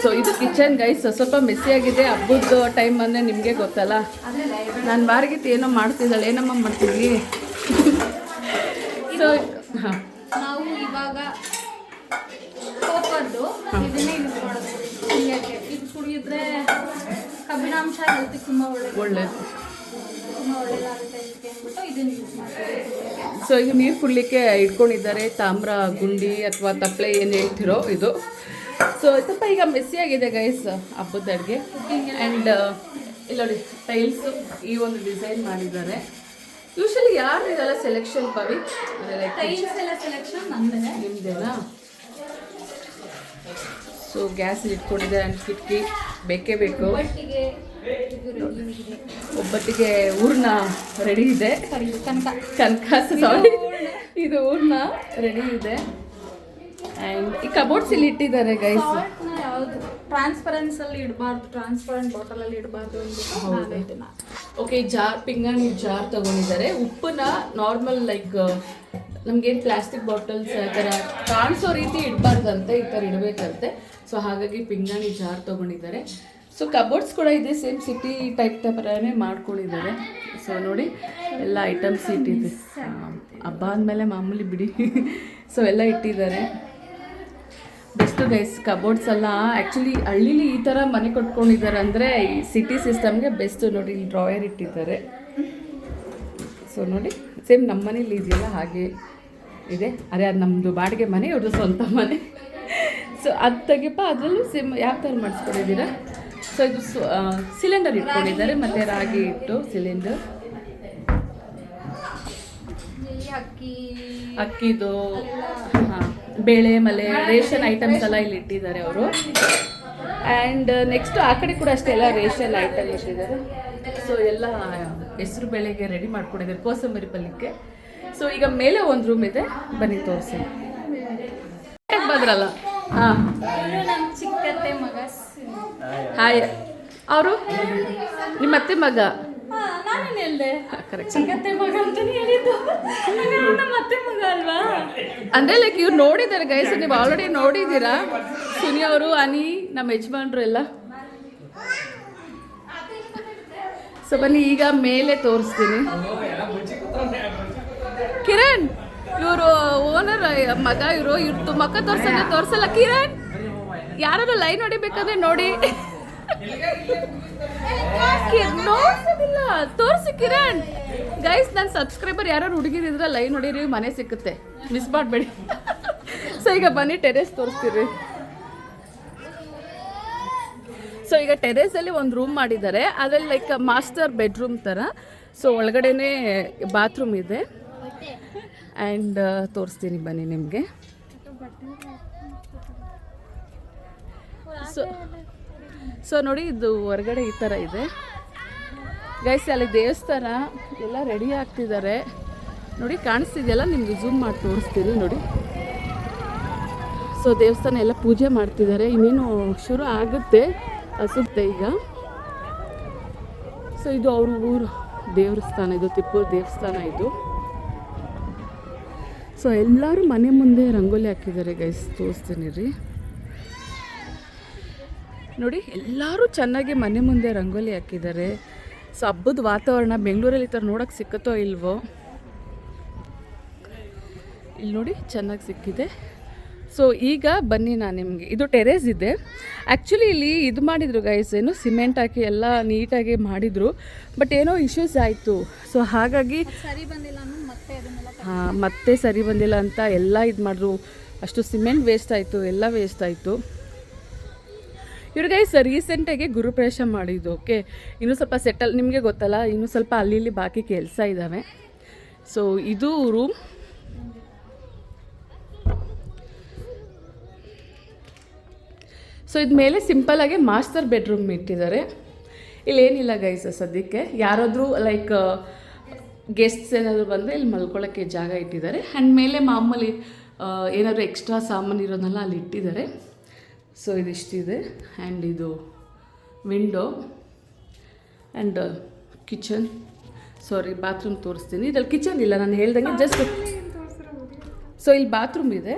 ಸೊ ಇದು ಕಿಚನ್ ಗೈಸ್ ಸ್ವಲ್ಪ ಮೆಸ್ಸಿಯಾಗಿದೆ ಹಬ್ಬದ ಟೈಮ್ ಅಂದರೆ ನಿಮಗೆ ಗೊತ್ತಲ್ಲ. ನಾನು ಬಾರಿಗಿತ್ತು ಏನೋ ಮಾಡ್ತಿದ್ದಾಳೆ. ಏನಮ್ಮ ಮಾಡ್ತಿದ್ವಿ ಸೊ ನಾವು ಇವಾಗ ಕೋಪದ್ದು ಇದನ್ನೇ ಯೂಸ್ ಮಾಡೋದು. ಕುಡಿಯೋಕ್ಕೆ ಇದು ಕುಡಿದ್ರೆ ಕಬ್ಬಿಣಾಂಶ ಹೆಲ್ತ್ ತುಂಬಾ ಒಳ್ಳೆಯದು ಯೂಸ್ ಮಾಡ್ತೀವಿ. ಸೊ ಈಗ ನೀರು ಕುಡ್ಲಿಕ್ಕೆ ಇಟ್ಕೊಂಡಿದ್ದಾರೆ ತಾಮ್ರ ಗುಂಡಿ ಅಥವಾ ತಪ್ಪಲೆ ಏನು ಹೇಳ್ತಿರೋ ಇದು. ಸೊ ಸ್ವಲ್ಪ ಈಗ ಮೆಸ್ಸಿಯಾಗಿದೆ ಗೈಸ್ ಹಬ್ಬದ ಅಡುಗೆ. ಆ್ಯಂಡ್ ಇಲ್ಲ ನೋಡಿ ಟೈಲ್ಸು ಈ ಒಂದು ಡಿಸೈನ್ ಮಾಡಿದ್ದಾರೆ. ಯೂಶಲಿ ಯಾರು ಇದೆಲ್ಲ ಸೆಲೆಕ್ಷನ್ ಪವಿ? ಟೈಲ್ಸ್ ಎಲ್ಲ ಸೆಲೆಕ್ಷನ್ ನಿಮ್ದೇನಾ. ಸೊ ಗ್ಯಾಸ್ ಇಟ್ಕೊಂಡಿದ್ದಾರೆ ಆ್ಯಂಡ್ ಕಿಟಕಿ. ಬೇಕೇ ಬೇಕು. ಒಬ್ಬಟ್ಟಿಗೆ ಹೂರ್ಣ ರೆಡಿ ಇದೆ. ಕನಕ. ಕನಕ ಸಾರಿ ಇದು ಹೂರ್ಣ ರೆಡಿ ಇದೆ. ಆ್ಯಂಡ್ ಈ ಕಬೋರ್ಡ್ಸ್ ಇಲ್ಲಿ ಇಟ್ಟಿದ್ದಾರೆ ಗೈಸ್ ಟ್ರಾನ್ಸ್ಪರೆನ್ಸ್ ಅಲ್ಲಿ ಇಡಬಾರ್ದು. ಟ್ರಾನ್ಸ್ಪರೆಂಟ್ ಬಾಟಲ್ ಅಲ್ಲಿ ಇಡಬಾರ್ದು ಅಂತ ನಾನು ಇದನ್ನ ಓಕೆ ಜಾರ್ ಪಿಂಗಾಣಿ ಜಾರ್ ತಗೊಂಡಿದ್ದಾರೆ. ಉಪ್ಪನ್ನ ನಾರ್ಮಲ್ ಲೈಕ್ ನಮ್ಗೇನು ಪ್ಲಾಸ್ಟಿಕ್ ಬಾಟಲ್ಸ್ ಆ ಥರ ಕಾಣಿಸೋ ರೀತಿ ಇಡಬಾರ್ದಂತೆ ಈ ಥರ ಇಡಬೇಕಂತೆ. ಸೊ ಹಾಗಾಗಿ ಪಿಂಗಾಣಿ ಜಾರ್ ತಗೊಂಡಿದ್ದಾರೆ. ಸೊ ಕಬೋರ್ಡ್ಸ್ ಕೂಡ ಇದೆ ಸೇಮ್ ಸಿಟಿ ಟೈಪ್ ಥರನೇ ಮಾಡ್ಕೊಂಡಿದ್ದಾರೆ. ಸೊ ನೋಡಿ ಎಲ್ಲ ಐಟಮ್ಸ್ ಇಟ್ಟಿದೆ. ಹಬ್ಬ ಅಂದಮೇಲೆ ಮಾಮೂಲಿ ಬಿಡಿ. ಸೊ ಎಲ್ಲ ಇಟ್ಟಿದ್ದಾರೆ. ಬೆಸ್ಟ್ ಗೈಸ್ ಕಬೋರ್ಡ್ಸ್ ಎಲ್ಲ ಆ್ಯಕ್ಚುಲಿ ಹಳ್ಳಿಲಿ ಈ ಥರ ಮನೆ ಕಟ್ಕೊಂಡಿದ್ದಾರೆ ಅಂದರೆ ಈ ಸಿಟಿ ಸಿಸ್ಟಮ್ಗೆ ಬೆಸ್ಟ್ ನೋಡಿ ಇಲ್ಲಿ ಡ್ರಾಯರ್ ಇಟ್ಟಿದ್ದಾರೆ ಸೊ ನೋಡಿ ಸೇಮ್ ನಮ್ಮ ಮನೇಲಿ ಇದೆಯಲ್ಲ ಹಾಗೆ ಇದೆ ಅದೇ ಅದು ನಮ್ಮದು ಬಾಡಿಗೆ ಮನೆ ಇವ್ರದ್ದು ಸ್ವಂತ ಮನೆ ಸೊ ಅದು ತೆಗಿಪ್ಪ ಅದರಲ್ಲೂ ಸೇಮ್ ಯಾವ ಥರ ಮಾಡಿಸ್ಕೊಂಡಿದ್ದೀರಾ ಸೊ ಇದು ಸಿಲಿಂಡರ್ ಇಟ್ಕೊಂಡಿದ್ದಾರೆ ಮತ್ತು ರಾಗಿ ಇಟ್ಟು ಸಿಲಿಂಡರ್ ಅಕ್ಕಿ ಅಕ್ಕಿದು ಹಾಂ ಬೇಳೆ ಮಲೆ ರೇಷನ್ ಐಟಮ್ಸ್ ಎಲ್ಲ ಇಲ್ಲಿ ಇಟ್ಟಿದ್ದಾರೆ ಅವರು. ಆ್ಯಂಡ್ ನೆಕ್ಸ್ಟ್ ಆ ಕಡೆ ಕೂಡ ಅಷ್ಟೇ ಎಲ್ಲ ರೇಷನ್ ಐಟಮ್ ಇಟ್ಟಿದ್ದಾರೆ. ಸೊ ಎಲ್ಲ ಹೆಸರು ಬೇಳೆಗೆ ರೆಡಿ ಮಾಡ್ಕೊಂಡಿದ್ದಾರೆ ಕೋಸಂಬರಿ ಪಲ್ಯಕ್ಕೆ. ಸೊ ಈಗ ಮೇಲೆ ಒಂದು ರೂಮ್ ಇದೆ. ಬನ್ನಿ ತೋರಿಸಿ. ಬಂದ್ರಲ್ಲ? ಹಾಂ. ಚಿಕ್ಕತ್ತೆ ಮಗ. ಹಾಯ್ ಅವರು? ನಿಮ್ಮ ಅತ್ತೆ ಮಗ? ನಾನೇನು ಹೇಳ್ದೆ ಕರೆಕ್ಟ್ ಚಿಕ್ಕತ್ತೆ ಮಗ ಅಂತಾನೆ ಹೇಳಿದ್ದು. ಹಾಗಾದ್ರೆ ನಮ್ಮ ಅತ್ತೆ ಮಗ ಅಲ್ವಾ? ಅಂದರೆ ಲೈಕ್ ಇವ್ರು ನೋಡಿದ್ದಾರೆ ಗೈಸ್ ನೀವು ಆಲ್ರೆಡಿ ನೋಡಿದ್ದೀರಾ? ಸುನಿ ಅವರು ಅನಿ ನಮ್ಮ ಯಜಮಾನ್ರು ಎಲ್ಲ? ಸೊ ಬನ್ನಿ ಈಗ ಮೇಲೆ ತೋರಿಸ್ತೀನಿ. ಕಿರಣ್ ಇವರು ಓನರ್ ಮಗ ಇವರು ಇವ್ರದ್ದು ಮಕ್ಕ ತೋರ್ಸಲ್ಲ ತೋರ್ಸಲ್ಲ ಕಿರಣ್? ಯಾರಾದ್ರು ಲೈನ್ ಹೊಡಿಬೇಕಾದ್ರೆ ನೋಡಿ. ತೋರಿಸಿ ಕಿರಣ್ ಗೈಸ್ ನನ್ನ ಸಬ್ಸ್ಕ್ರೈಬರ್ ಯಾರು ಹುಡುಗಿರಿದ್ರೆ ಲೈನ್ ಹೊಡೀರಿ ಮನೆ ಸಿಕ್ಕುತ್ತೆ. ಮಿಸ್ ಮಾಡಬೇಡಿ. ಸೊ ಈಗ ಬನ್ನಿ ಟೆರೇಸ್ ತೋರಿಸ್ತೀರಿ. ಸೊ ಈಗ ಟೆರೇಸಲ್ಲಿ ಒಂದು ರೂಮ್ ಮಾಡಿದ್ದಾರೆ. ಅದರಲ್ಲಿ ಲೈಕ್ ಮಾಸ್ಟರ್ ಬೆಡ್ರೂಮ್ ಥರ ಸೊ ಒಳಗಡೆನೇ ಬಾತ್ರೂಮ್ ಇದೆ. ಆ್ಯಂಡ್ ತೋರಿಸ್ತೀನಿ ಬನ್ನಿ ನಿಮಗೆ. ಸೊ ಸೊ ನೋಡಿ, ಇದು ಹೊರಗಡೆ ಈ ಥರ ಇದೆ. ಗೈಸ್ ಅಲ್ಲಿ ದೇವಸ್ಥಾನ ಎಲ್ಲ ರೆಡಿ ಆಗ್ತಿದ್ದಾರೆ ನೋಡಿ, ಕಾಣಿಸ್ತಿದೆಯಲ್ಲ? ನಿಮ್ಗೆ ಝೂಮ್ ಮಾಡಿ ತೋರಿಸ್ತೀನಿ ನೋಡಿ. ಸೊ ದೇವಸ್ಥಾನ ಎಲ್ಲ ಪೂಜೆ ಮಾಡ್ತಿದ್ದಾರೆ ಇನ್ನೇನು ಶುರು ಆಗುತ್ತೆ, ಹಸುತ್ತೆ ಈಗ. ಸೊ ಇದು ಅವ್ರ ಊರು. ದೇವಸ್ಥಾನ ಇದು, ತಿಪ್ಪೂರು ದೇವಸ್ಥಾನ ಇದು. ಸೊ ಎಲ್ಲರೂ ಮನೆ ಮುಂದೆ ರಂಗೋಲಿ ಹಾಕಿದ್ದಾರೆ ಗೈಸ್ ತೋರಿಸ್ತೀನಿ ರೀ. ನೋಡಿ, ಎಲ್ಲರೂ ಚೆನ್ನಾಗಿ ಮನೆ ಮುಂದೆ ರಂಗೋಲಿ ಹಾಕಿದ್ದಾರೆ. ಸೊ ಹಬ್ಬದ ವಾತಾವರಣ ಬೆಂಗಳೂರಲ್ಲಿ ಈ ಥರ ನೋಡೋಕ್ಕೆ ಸಿಕ್ಕತ್ತೋ ಇಲ್ವೋ? ಇಲ್ಲಿ ನೋಡಿ ಚೆನ್ನಾಗಿ ಸಿಕ್ಕಿದೆ. ಸೊ ಈಗ ಬನ್ನಿ ನಾನು ನಿಮಗೆ. ಇದು ಟೆರೇಸ್ ಇದೆ. ಆ್ಯಕ್ಚುಲಿ ಇಲ್ಲಿ ಇದು ಮಾಡಿದರು ಗೈಸ್ ಏನು ಸಿಮೆಂಟ್ ಹಾಕಿ ಎಲ್ಲ ನೀಟಾಗಿ ಮಾಡಿದರು ಬಟ್ ಏನೋ ಇಶ್ಯೂಸ್ ಆಯಿತು. ಸೊ ಹಾಗಾಗಿ ಸರಿ ಬಂದಿಲ್ಲ ಹಾಂ ಮತ್ತೆ ಸರಿ ಬಂದಿಲ್ಲ ಅಂತ ಎಲ್ಲ ಇದು ಮಾಡಿದ್ರು. ಅಷ್ಟು ಸಿಮೆಂಟ್ ವೇಸ್ಟ್ ಆಯಿತು ಎಲ್ಲ ವೇಸ್ಟ್ ಆಯಿತು. ಇವ್ರಿಗೆ ರೀಸೆಂಟಾಗಿ ಗುರುಪ್ರವೇಶ ಮಾಡಿದ್ದು ಓಕೆ ಇನ್ನೂ ಸ್ವಲ್ಪ ಸೆಟಲ್ ನಿಮಗೆ ಗೊತ್ತಲ್ಲ, ಇನ್ನೂ ಸ್ವಲ್ಪ ಅಲ್ಲಿ ಇಲ್ಲಿ ಬಾಕಿ ಕೆಲಸ ಇದ್ದಾವೆ ಸೊ ಇದು ರೂಮ್ ಸೊ ಇದು ಮೇಲೆ ಸಿಂಪಲಾಗಿ ಮಾಸ್ಟರ್ ಬೆಡ್ರೂಮ್ ಇಟ್ಟಿದ್ದಾರೆ. ಇಲ್ಲೇನಿಲ್ಲ ಗೈಸ್ ಸದ್ಯಕ್ಕೆ. ಯಾರಾದರೂ ಲೈಕ್ ಗೆಸ್ಟ್ಸ್ ಏನಾದರೂ ಬಂದರೆ ಇಲ್ಲಿ ಮಲ್ಕೊಳ್ಳೋಕ್ಕೆ ಜಾಗ ಇಟ್ಟಿದ್ದಾರೆ. ಆ್ಯಂಡ್ ಮೇಲೆ ಮಾಮೂಲಿ ಏನಾದರೂ ಎಕ್ಸ್ಟ್ರಾ ಸಾಮಾನು ಇರೋದನ್ನೆಲ್ಲ ಅಲ್ಲಿ ಇಟ್ಟಿದ್ದಾರೆ. ಸೊ ಇದಿಷ್ಟಿದೆ ಆ್ಯಂಡ್ ಇದು window and kitchen sorry bathroom ತೋರಿಸ್ತೀನಿ. ಇದ್ರಲ್ಲಿ ಕಿಚನ್ ಇಲ್ಲ. ನಾನು ಹೇಳ್ದಂಗೆ ಜಸ್ಟ್ ಸೊ ಇಲ್ಲಿ ಬಾತ್ರೂಮ್ ಇದೆ.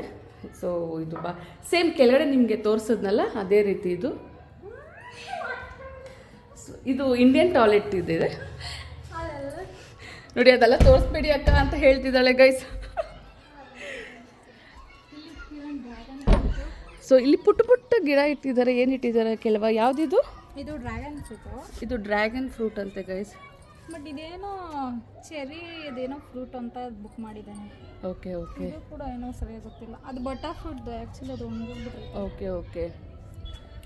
ಸೊ ಇದು ಬಾ ಸೇಮ್ ಕೆಳಗಡೆ ನಿಮಗೆ ತೋರಿಸಿದ್ನಲ್ಲ ಅದೇ ರೀತಿ ಇದು. ಸೊ ಇದು ಇಂಡಿಯನ್ ಟಾಯ್ಲೆಟ್ ಇದೆ. ನೋಡಿ ಅದೆಲ್ಲ ತೋರಿಸ್ಬೇಡಿ ಅಕ್ಕ ಅಂತ ಹೇಳ್ತಿದ್ದಾಳೆ ಗೈಸ್ ಸೊ ಇಲ್ಲಿ ಪುಟ್ಟ ಪುಟ್ಟ ಗಿಡ ಇಟ್ಟಿದ್ದಾರೆ ಏನು ಇಟ್ಟಿದ್ದಾರೆ ಕೆಲವ ಯಾವುದಿದು? ಇದು ಡ್ರ್ಯಾಗನ್ ಫ್ರೂಟ್ ಇದು ಡ್ರ್ಯಾಗನ್ ಫ್ರೂಟ್ ಅಂತೆ ಗೈಸ್ ಬಟ್ ಇದೇನೋ ಚೆರಿ ಇದೇನೋ ಫ್ರೂಟ್ ಅಂತ ಬುಕ್ ಮಾಡಿದ್ದಾನೆ. ಓಕೆ ಓಕೆ ಇದು ಕೂಡ ಏನೋ ಸರಿಯಾಗಿ ಗೊತ್ತಿಲ್ಲ. ಅದು ಬಟರ್ ಫ್ರೂಟ್ ಆ್ಯಕ್ಚುಲಿ ಅದು ಒಣಗೋಗ್ಬಿಟ್ಟು ಓಕೆ ಓಕೆ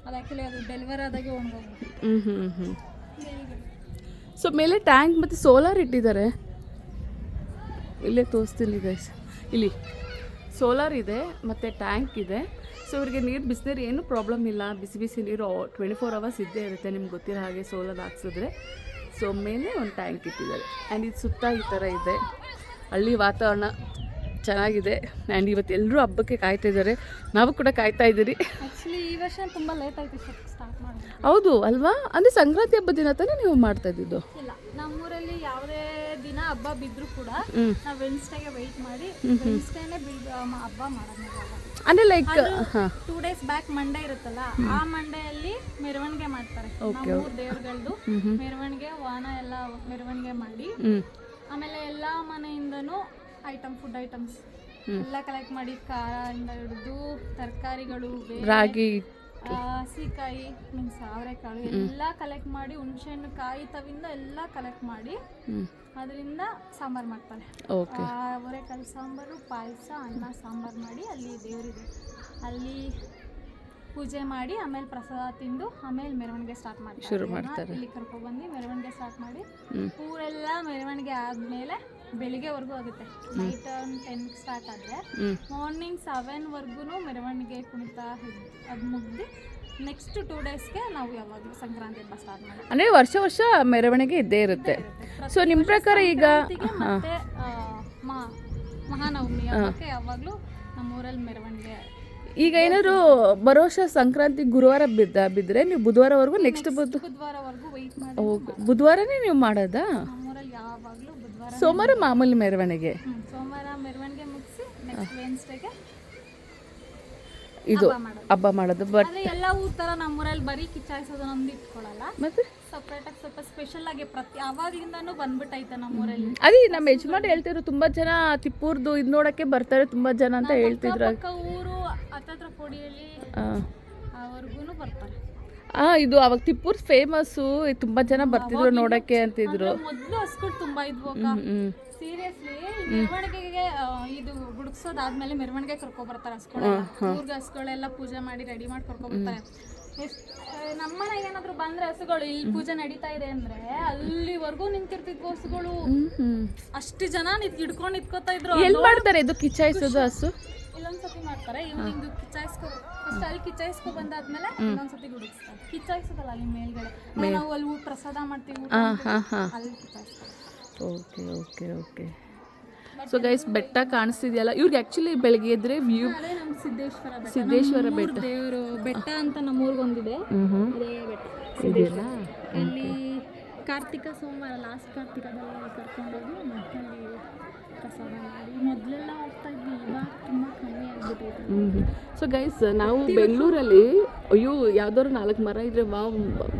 ಅದು ಆ್ಯಕ್ಚುಲಿ ಅದು ಡೆಲಿವರ್ ಆದಾಗೆ ಒಣಗೋಗ್ಬಿಟ್ಟು ಹ್ಞೂ ಹ್ಞೂ ಹ್ಞೂ ಸೊ ಮೇಲೆ ಟ್ಯಾಂಕ್ ಮತ್ತು ಸೋಲಾರ್ ಇಟ್ಟಿದ್ದಾರೆ. ಇಲ್ಲೇ ತೋರಿಸ್ತೀನಿ ಗೈಸ್ ಇಲ್ಲಿ ಸೋಲಾರ್ ಇದೆ ಮತ್ತು ಟ್ಯಾಂಕ್ ಇದೆ. ಸೊ ಇವ್ರಿಗೆ ನೀರು ಬಿಸಿನೀರು ಏನೂ ಪ್ರಾಬ್ಲಮ್ ಇಲ್ಲ. ಬಿಸಿ ಬಿಸಿ ನೀರು ಟ್ವೆಂಟಿ ಫೋರ್ ಅವರ್ಸ್ ಇದ್ದೇ ಇರುತ್ತೆ ನಿಮ್ಗೆ ಗೊತ್ತಿರೋ ಹಾಗೆ ಸೋಲಲ್ಲಿ ಹಾಕ್ಸಿದ್ರೆ. ಸೊ ಮೇಲೆ ಒಂದು ಟ್ಯಾಂಕ್ ಇಟ್ಟಿದ್ದಾರೆ. ಆ್ಯಂಡ್ ಇದು ಸುತ್ತ ಈ ಥರ ಇದೆ. ಹಳ್ಳಿ ವಾತಾವರಣ ಚೆನ್ನಾಗಿದೆ. ಆ್ಯಂಡ್ ಇವತ್ತು ಎಲ್ಲರೂ ಹಬ್ಬಕ್ಕೆ ಕಾಯ್ತಾ ಇದ್ದಾರೆ. ನಾವು ಕೂಡ ಕಾಯ್ತಾ ಇದ್ದೀರಿ. ಆ್ಯಕ್ಚುಲಿ ಈ ವರ್ಷ ತುಂಬ ಲೇಟ್ ಆಯ್ತು ಸ್ಟಾರ್ಟ್ ಹೌದು ಅಲ್ವಾ? ಅಂದರೆ ಸಂಕ್ರಾಂತಿ ಹಬ್ಬದ ದಿನ ತಾನೇ ನೀವು ಮಾಡ್ತಾ ಇದ್ದಿದ್ದು? ಇಲ್ಲ ನಮ್ಮೂರಲ್ಲಿ ಯಾವುದೇ ದಿನ ಹಬ್ಬ ಬಿದ್ದರೂ ಕೂಡ ನಾವು ವೆನ್ಸ್ಡೇಗೆ ವೆಯ್ಟ್ ಮಾಡಿ ವೆನ್ಸ್ಡೇನೆ ಹಬ್ಬ ಮಾಡೋದು. ಅಂದರೆ like two days back Monday ಇರುತ್ತಲ್ಲ ಆ ಮಂಡೆಯಲ್ಲಿ ಮೆರವಣಿಗೆ ಮಾಡ್ತಾರೆ. ಮೂರು ದೇವ್ರಗಳದ್ದು ಮೆರವಣಿಗೆ ವಾಹನ ಎಲ್ಲ ಮೆರವಣಿಗೆ ಮಾಡಿ ಆಮೇಲೆ ಎಲ್ಲಾ ಮನೆಯಿಂದನೂ ಐಟಮ್ ಫುಡ್ ಐಟಮ್ಸ್ ಎಲ್ಲ ಕಲೆಕ್ಟ್ ಮಾಡಿ ಇಂದ ಹಿಡಿದು ತರಕಾರಿಗಳು ರಾಗಿ ಹಸಿಕಾಯಿ ಮೀನ್ಸ್ ಅವರೆಕಾಳು ಎಲ್ಲ ಕಲೆಕ್ಟ್ ಮಾಡಿ ಹುಣಸೆಹಣ್ಣು ಕಾಯಿ ತವಿಂದ ಎಲ್ಲ ಕಲೆಕ್ಟ್ ಮಾಡಿ ಅದರಿಂದ ಸಾಂಬಾರು ಮಾಡ್ತಾರೆ. ಅವರೆಕಾಳು ಸಾಂಬಾರು ಪಾಯಸ ಅನ್ನ ಸಾಂಬಾರ್ ಮಾಡಿ ಅಲ್ಲಿ ದೇವರಿದೆ ಅಲ್ಲಿ ಪೂಜೆ ಮಾಡಿ ಆಮೇಲೆ ಪ್ರಸಾದ ತಿಂದು ಆಮೇಲೆ ಮೆರವಣಿಗೆ ಸ್ಟಾರ್ಟ್ ಮಾಡ್ತಾರೆ. ಶುರು ಮಾಡ್ತಾರೆ. ಇಲ್ಲಿ ಕರ್ಕೊಬಂದು ಮೆರವಣಿಗೆ ಸ್ಟಾರ್ಟ್ ಮಾಡಿ ಊರೆಲ್ಲ ಮೆರವಣಿಗೆ ಆದಮೇಲೆ ಬೆಳಿಗ್ಗೆವರೆಗೂ ಆಗುತ್ತೆ. ನೈಟ್ ಟೆನ್ ಸ್ಟಾರ್ಟ್ ಆದರೆ ಮಾರ್ನಿಂಗ್ ಸೆವೆನ್ವರೆಗೂ ಮೆರವಣಿಗೆ ಕುಣಿತ ಅದು ಮುಗ್ದು ನೆಕ್ಸ್ಟ್ ಟೂ ಡೇಸ್ಗೆ ನಾವು ಯಾವಾಗಲೂ ಸಂಕ್ರಾಂತಿ ಹಬ್ಬ ಸ್ಟಾರ್ಟ್ ಮಾಡಿ ಅಂದರೆ ವರ್ಷ ವರ್ಷ ಮೆರವಣಿಗೆ ಇದ್ದೇ ಇರುತ್ತೆ. ಸೊ ನಿಮ್ಮ ಪ್ರಕಾರ ಈಗ ಮತ್ತೆ ಮಹಾನವಮಿ ಹಬ್ಬಕ್ಕೆ ಯಾವಾಗಲೂ ನಮ್ಮೂರಲ್ಲಿ ಮೆರವಣಿಗೆ ಈಗ ಏನಾದ್ರು ಬರೋ ವರ್ಷ ಸಂಕ್ರಾಂತಿ ಗುರುವಾರ ಬಿದ್ದ ಬಿದ್ದರೆ ನೀವು ಬುಧವಾರವರೆಗೂ ನೆಕ್ಸ್ಟ್ ಬುಧ ಬುಧವಾರವರೆಗೂ ವೆಯ್ಟ್ ಮಾಡಿ ಬುಧವಾರನೇ ನೀವು ಮಾಡೋದಾ? ಸೋಮವಾರ ಮಾಮೂಲಿ ಮೆರವಣಿಗೆ. ಸೋಮವಾರ ಮೆರವಣಿಗೆ ಮುಗಿಸಿ ನೆಕ್ಸ್ಟ್ ವೆನ್ಸ್ಡೇಗೆ ಇದು ಹಬ್ಬ ಮಾಡೋದು. ಬಟ್ ಎಲ್ಲ ಊರ್ ಥರ ನಮ್ಮೂರಲ್ಲಿ ಬರೀ ಕಿಚ್ಚಾಯಿಸೋದು ನಮ್ದು ಇಟ್ಕೊಳಲ್ಲ. ಮತ್ತೆ? ಸಪ್ರೇಟಾಗಿ ಸ್ವಲ್ಪ ಸ್ಪೆಷಲ್ ಆಗಿ ಪ್ರತಿ ಅವಾಗಿಂದನೂ ಬಂದ್ಬಿಟ್ಟೈತೆ ನಮ್ಮೂರಲ್ಲಿ. ಅದೇ ನಮ್ಮ ಯಜಮಾನ್ ಹೇಳ್ತಿದ್ರು ತುಂಬಾ ಜನ ತಿಪ್ಪೂರ್ದು ಇದು ನೋಡಕ್ಕೆ ಬರ್ತಾರೆ ತುಂಬಾ ಜನ ಅಂತ ಹೇಳ್ತಿದ್ರು. ಊರು ಹತ್ತತ್ರ ಕೊಡಿಯಲ್ಲಿ ಆ. ಅವ್ರಿಗೂ ಬರ್ತಾರೆ. ಆ ಇದು ಅವಾಗ ತಿಪ್ಪೂರ್ ಫೇಮಸ್ಸು ತುಂಬಾ ಜನ ಬರ್ತಿದ್ರು ನೋಡಕ್ಕೆ ಅಂತಿದ್ರು. ಮೊದಲು ಹಸ್ಗಳು ತುಂಬಾ ಇದ್ವು ಸೀರಿಯಸ್ಲಿ ಮೆರವಣಿಗೆಗೆ ಇದು ಗುಡುಗ್ಸೋದಾದ್ಮೇಲೆ ಮೆರವಣಿಗೆ ಕರ್ಕೊ ಬರ್ತಾರೆ ಹಸ್ಗಳೆಲ್ಲ ಊರ್ಗ ಹಸ್ಗಳೆಲ್ಲ ಪೂಜೆ ಮಾಡಿ ರೆಡಿ ಮಾಡಿ ಕರ್ಕೊ ನಮ್ಮನೆಗೆ ಏನಾದ್ರು ಬಂದ್ರೆ ಹಸುಗಳು ಇಲ್ಲಿ ಪೂಜೆ ನಡೀತಾ ಇದೆ ಅಂದ್ರೆ ಅಲ್ಲಿವರೆಗೂ ನಿಂತಿರ್ತಿದ್ವು ಹಸುಗಳು ಅಷ್ಟು ಜನ ನಿಂತ್ ಹಿಡ್ಕೊಂಡು ನಿಂತ್ಕೋತಾ ಇದ್ರು. ಎಲ್ಲಿ ಮಾಡ್ತಾರೆ ಇದು ಕಿಚ್ಚಾಯಿಸೋದು ಹಸು? ಇಲ್ಲೊಂದ್ಸತಿ ಮಾಡ್ತಾರೆ. ಇವ್ನಿಂಗ್ ಕಿಚ್ಚಾಯಿಸ್ಕೊ ಫಸ್ಟ್ ಅಲ್ಲಿ ಕಿಚಾಯಿಸ್ಕೊ ಬಂದಾದ್ಮೇಲೆ ಇನ್ನೊಂದ್ಸತಿ ಗುಡಿಸ್ತಾರೆ. ಕಿಚ್ಚಾಯಿಸೋದಲ್ಲ ಅಲ್ಲಿ ಮೇಲ್ಗಡೆ. ನಾವು ಅಲ್ಲಿ ಪ್ರಸಾದ ಮಾಡ್ತೀವಿ ಅಲ್ಲಿ ಕಿಚ್ಚಾಯಿಸ್ತಾರೆ. Okay okay okay. So guys ಬೆಟ್ಟ ಕಾಣಿಸ್ತಿದೆಯಲ್ಲ? ಇವ್ರಿಗೆ ಆ್ಯಕ್ಚುಲಿ ಬೆಳಗ್ಗೆ ಎದ್ರೆ ವ್ಯೂ ಸಿದ್ದೇಶ್ವರ ಬೆಟ್ಟ. ಸಿದ್ದೇಶ್ವರ ಬೆಟ್ಟ. ದೇವರು ಬೆಟ್ಟ ಅಂತ ನಮ್ಮೂರ್ಗೊಂದಿದೆ ಹ್ಮ್ ಹ್ಮ್ ಅದೇ ಬೆಟ್ಟ. ಇದೆಯಲ್ಲ ಕಾರ್ತಿಕ ಸೋಮವಾರ ಲಾಸ್ಟ್ ಕಾರ್ತಿಕದಲ್ಲಿ ಕರ್ಕೊಂಡೋಗಿ ಮತ್ತೆ ಅಲ್ಲಿ ಪ್ರಸಾದ ಮಾಡಿ ಮೊದಲೆಲ್ಲ ಹೋಗ್ತಾ ಇದ್ವಿ ಇವಾಗ ತುಂಬ ಕಮ್ಮಿ ಸೊ ಗೈಸ್ ನಾವು ಬೆಂಗಳೂರಲ್ಲಿ ಅಯ್ಯೋ ಯಾವ್ದಾದ್ರು ನಾಲ್ಕು ಮರ ಇದ್ರೆ ವಾವ್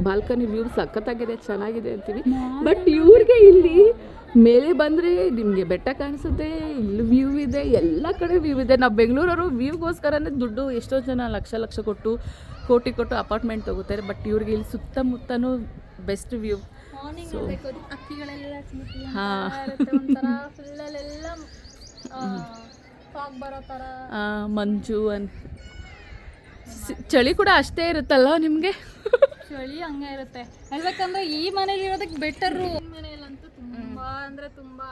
ಬಾಲ್ಕನಿ ವ್ಯೂ ಸಖತ್ತಾಗಿದೆ ಚೆನ್ನಾಗಿದೆ ಅಂತೀವಿ. ಬಟ್ ಇವ್ರಿಗೆ ಇಲ್ಲಿ ಮೇಲೆ ಬಂದರೆ ನಿಮಗೆ ಬೆಟ್ಟ ಕಾಣಿಸುತ್ತೆ ಇಲ್ಲಿ ವ್ಯೂ ಇದೆ ಎಲ್ಲ ಕಡೆ ವ್ಯೂ ಇದೆ. ನಾವು ಬೆಂಗಳೂರವರು ವ್ಯೂಗೋಸ್ಕರನೇ ದುಡ್ಡು ಎಷ್ಟೋ ಜನ ಲಕ್ಷ ಲಕ್ಷ ಕೊಟ್ಟು ಕೋಟಿ ಕೊಟ್ಟು ಅಪಾರ್ಟ್ಮೆಂಟ್ ತಗೋತಾರೆ ಬಟ್ ಇವ್ರಿಗೆ ಇಲ್ಲಿ ಸುತ್ತಮುತ್ತನೂ ಬೆಸ್ಟ್ ವ್ಯೂ. ಮಾರ್ನಿಂಗ್ ಆಗಬೇಕು ಅಕ್ಕಿಗಳೆಲ್ಲ ಅಂತ ಫುಲ್ಲಲ್ಲೆಲ್ಲ ಫಾಗ್ ಬರೋ ಥರ ಮಂಜು ಅನ್ ಸಿ- ಚಳಿ ಕೂಡ ಅಷ್ಟೇ ಇರುತ್ತಲ್ಲ ನಿಮಗೆ ಚಳಿ ಹಂಗೆ ಇರುತ್ತೆ ಹೇಳ್ಬೇಕಂದ್ರೆ ಈ ಮನೇಲಿ ಇರೋದಕ್ಕೆ ಬೆಟರ್ ಮನೆಯಲ್ಲಂತೂ ತುಂಬಾ ಅಂದ್ರೆ ತುಂಬಾ